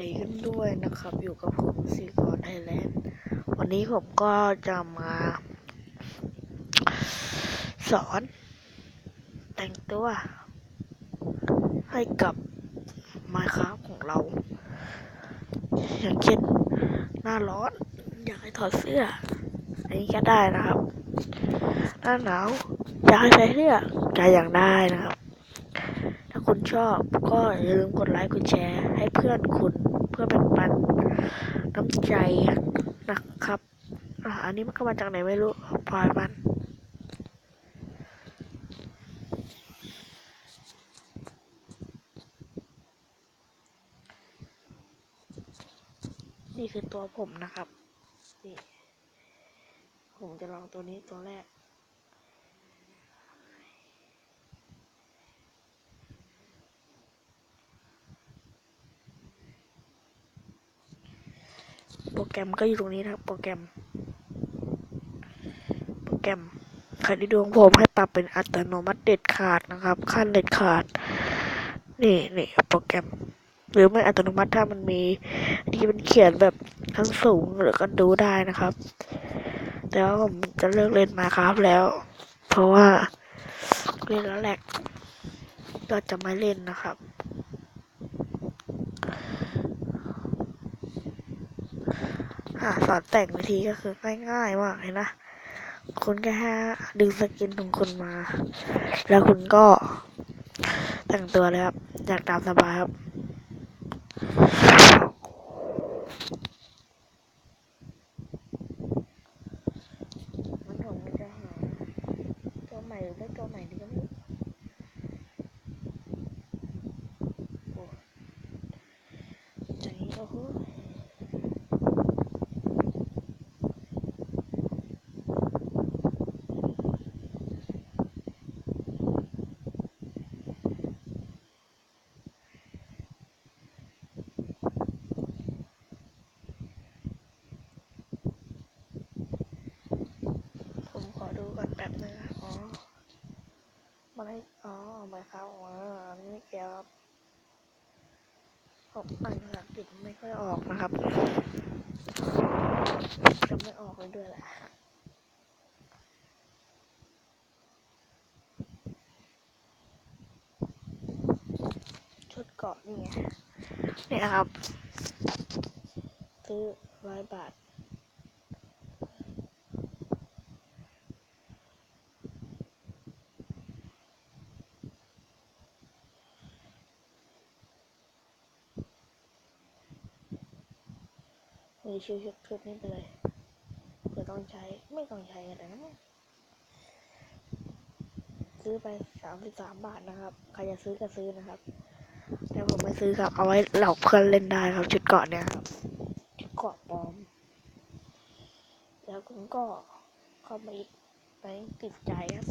ดีกันด้วยนะครับ อยู่กับผมซีกอนไทยแลนด์วันนี้ผมก็จะมา สอน แต่งตัว ให้กับไมค์ครับของเรา อย่างเช่นหน้าร้อน อยากให้ถอดเสื้อ อันนี้ก็ได้นะครับ หน้าหนาว อยากให้ใส่เสื้อก็อย่างได้นะครับถ้าคุณชอบก็อย่าลืมกดไลค์กดแชร์ให้เพื่อนคุณ เพื่อเป็นปันน้ำใจนะครับอะอันนี้มันก็มาจากไหนไม่รู้ปล่อยมันนี่คือตัวผมนะครับ นี่ ผมจะลองตัวนี้ตัวแรก แกรมก็อยู่ตรงนี้นะครับ โปรแกรม โปรแกรมใครที่ดวงผมให้ปรับเป็นอัตโนมัติเด็ดขาดนะครับ ขั้นเด็ดขาด นี่นี่โปรแกรม หรือไม่อัตโนมัติถ้ามันมีที่มันเขียนแบบทั้งสูงหรือก็ดูได้นะครับ แต่ว่าผมจะเลิกเล่นมาครับแล้ว เพราะว่าเล่นแล้วแหลกก็จะไม่เล่นนะครับ อะสอนแต่งวิธีก็คือง่ายๆมากเลยนะคุณแค่ดึงสกินของคุณมา แล้วคุณก็แต่งตัวเลยครับ อยากตามสบายครับ มันผมก็จะหาตัวใหม่หรือไม่ตัวใหม่ดีก็ไม่โอ้อย่างนี้โอ้โห อนแป๊บนึงอ๋อมันให้อ๋อหมาความว่าอันนี้ไม่เกี่ยวครับผมอ่านภาษาอังกฤษไม่ค่อยออกนะครับจะไม่ออกเลยด้วยแหละชุดเกาะนี่ไงนี่นะครับซื้อร้อยบาท มีชื่อชุดชุดนี้ไปเลยเผื่อต้องใช้ไม่ต้องใช้กันแต่นะซื้อไปสามสิบสามบาทนะครับ ใครจะซื้อก็ซื้อนะครับ แต่ผมไม่ซื้อครับ เอาไว้เหล่าเพื่อนเล่นได้ครับ ชุดเกาะเนี่ยครับ ชุดเกาะปลอม แล้วคุณก็เข้ามาอีกไปติดใจครับ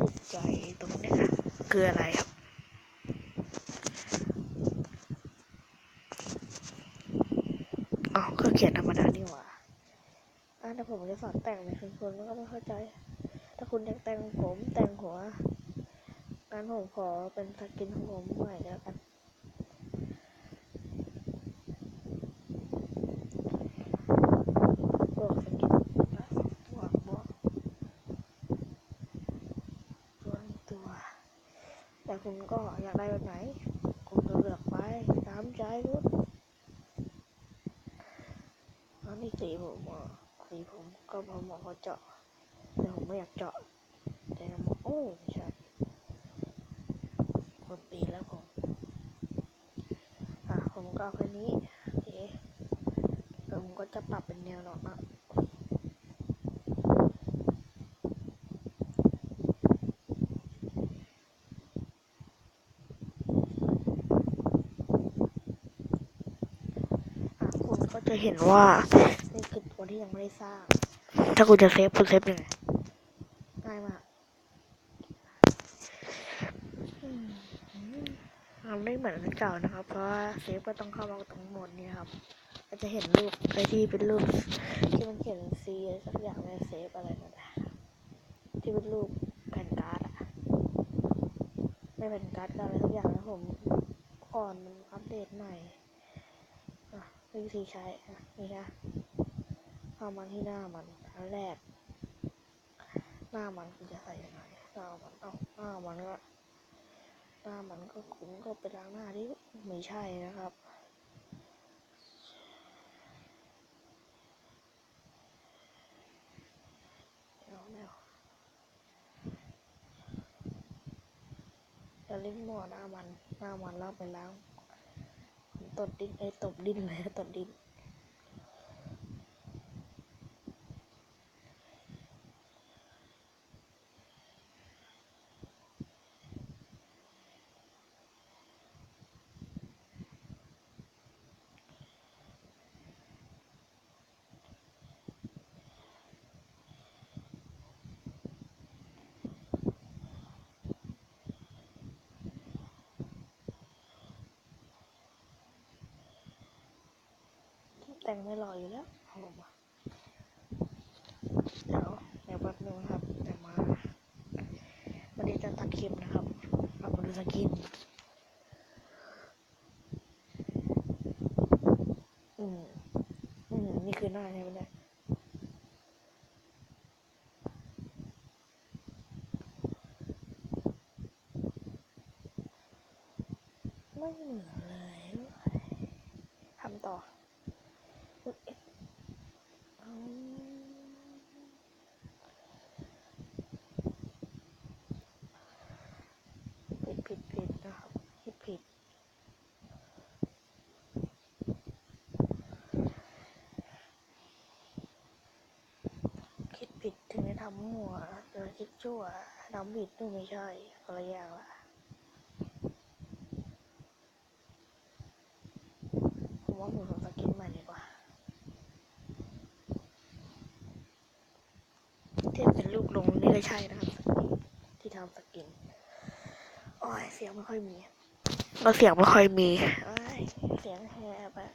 ติดใจตรงเนี้ยคืออะไรครับ อ๋อก็เขียนธรรมดานี่หว่าอะแต่ผมจะสอนแต่งในคุณคนก็ไม่เข้าใจ ถ้าคุณอยากแต่งผมแต่งหัวงั้นผมขอเป็นสกินของผมใหม่แล้วกันบวกสกินบวกบวกตัวหนึ่งตัว แต่คุณก็อยากได้แบบไหน คุณก็เลือกไปตามใจคุณ ที่สีผมอะสีผมก็พอเหมาะเขาเจาะแต่ผมไม่อยากเจาะแต่ผมโอ้ไม่ใช่คนปีแล้วผมอะผมก็เอาแค่นี้โอเคผมก็จะปรับเป็นแนวหนอนนะอะคุณก็ จะเห็นว่านี่คือตัวที่ยังไม่ได้สร้าง ถ้าคุณจะเซฟคุณเซฟยังไงง่ายมากอืมมันไม่เหมือนอันเก่านะครับ เพราะว่าเซฟก็ต้องเข้ามาตรงโหมดนี้ครับก็จะเห็นรูปไอที่เป็นรูปที่มันเขียนซีอะไรสักอย่างในเซฟอะไรนั่นแหละที่เป็นรูปแผ่นการ์ดอะไม่แผ่นการ์ดการ์ดอะไรทุกอย่างนะผมก่อนมันอัปเดตใหม่อะ วิธีใช้อะนี่นะเอามันที่หน้ามันอันแรก หน้ามันคุณจะใส่ยังไงหน้ามันเอาหน้ามันก็หน้ามันก็คุณก็ไปล้างหน้าที่ไม่ใช่นะครับเดี๋ยวเดี๋ยวจะเล่นหม้อหน้ามัน หน้ามันแล้วไปล้าง ตดดินไอ้ยตบดินเลยตดดิน แต่งไม่รออยู่แล้วเอาลงมเดี๋ยวเดี๋ยวแป๊บนึงนครับเดี๋ยวมาวันนี้จะตัดคลิปนะครับเรามาดูสกินอืมอืมนี่คือหน้าใช่ไหมเนี่ยไม่เหมือนเลยทำต่ออุ๊ยอืมผิดผิดผิดนะครับผิดผิด คิดผิดถึงได้ทำมั่วเดินคิดชั่วทำผิดนู่นไม่ใช่คนละอย่างละผมว่าผมลองสกินใหม่ดีกว่าที่เป็นลูกลงนี่ก็ใช่นะครับ ที่ทำสกินโอ้ยเสียงไม่ค่อยมีก็เสียงไม่ค่อยมีโอ้ยเสียงแหบอะ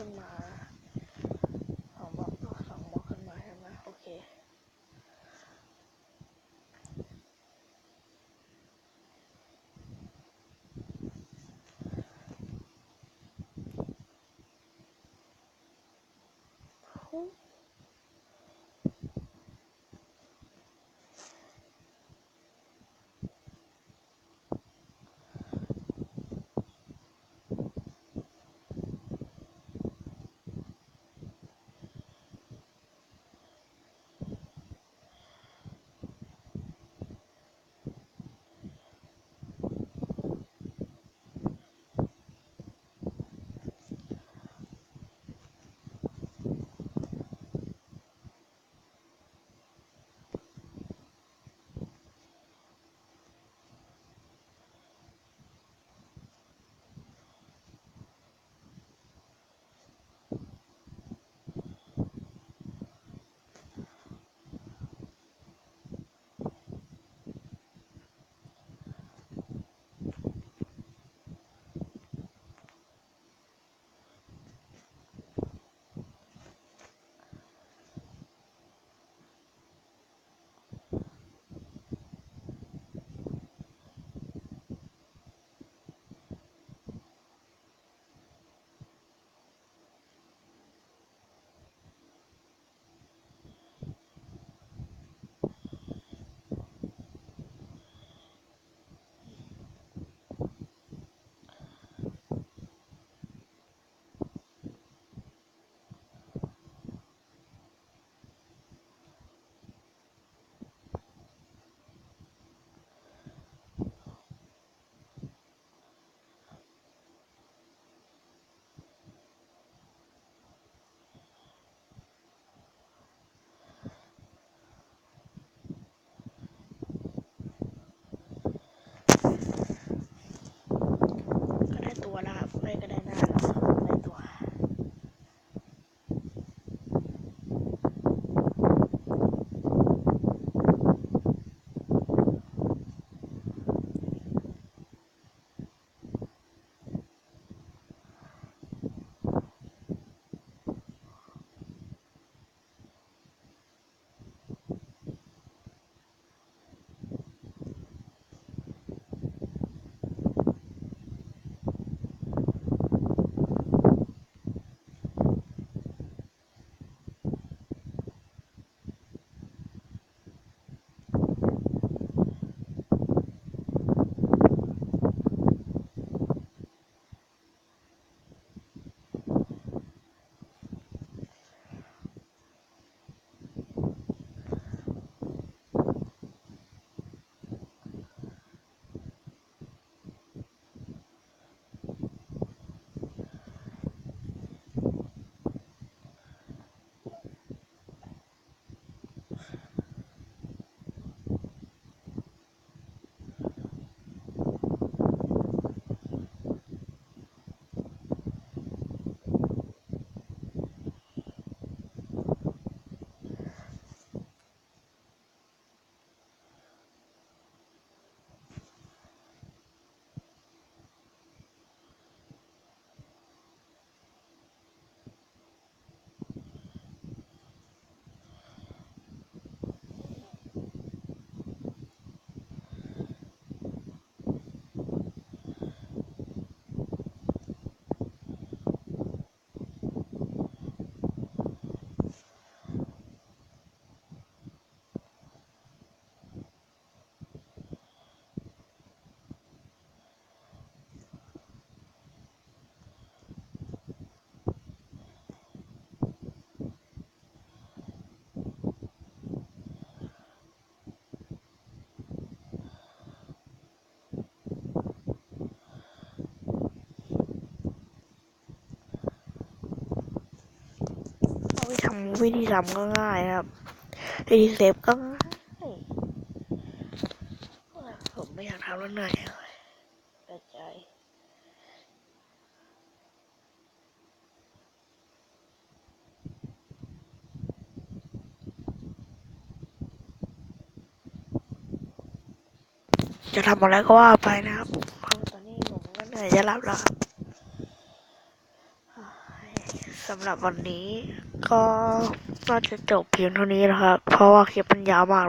ขึ้นมาสองบล็อกสองบล็อกขึ้นมาใช่ไหมโอเคโวิธีทำก็ง่ายครับวิธีเซฟก็ง่ายผมไม่อยากทำแล้วเหนื่อยแต่ใจจะทำอะไรก็ว่าไปนะครับตอนนี้ผมก็เหนื่อยจะหลับแล้วสำหรับวันนี้ ก็น่าจะจบเพียงเท่านี้นะครับ เพราะว่าคลิปมันยาวมากเลย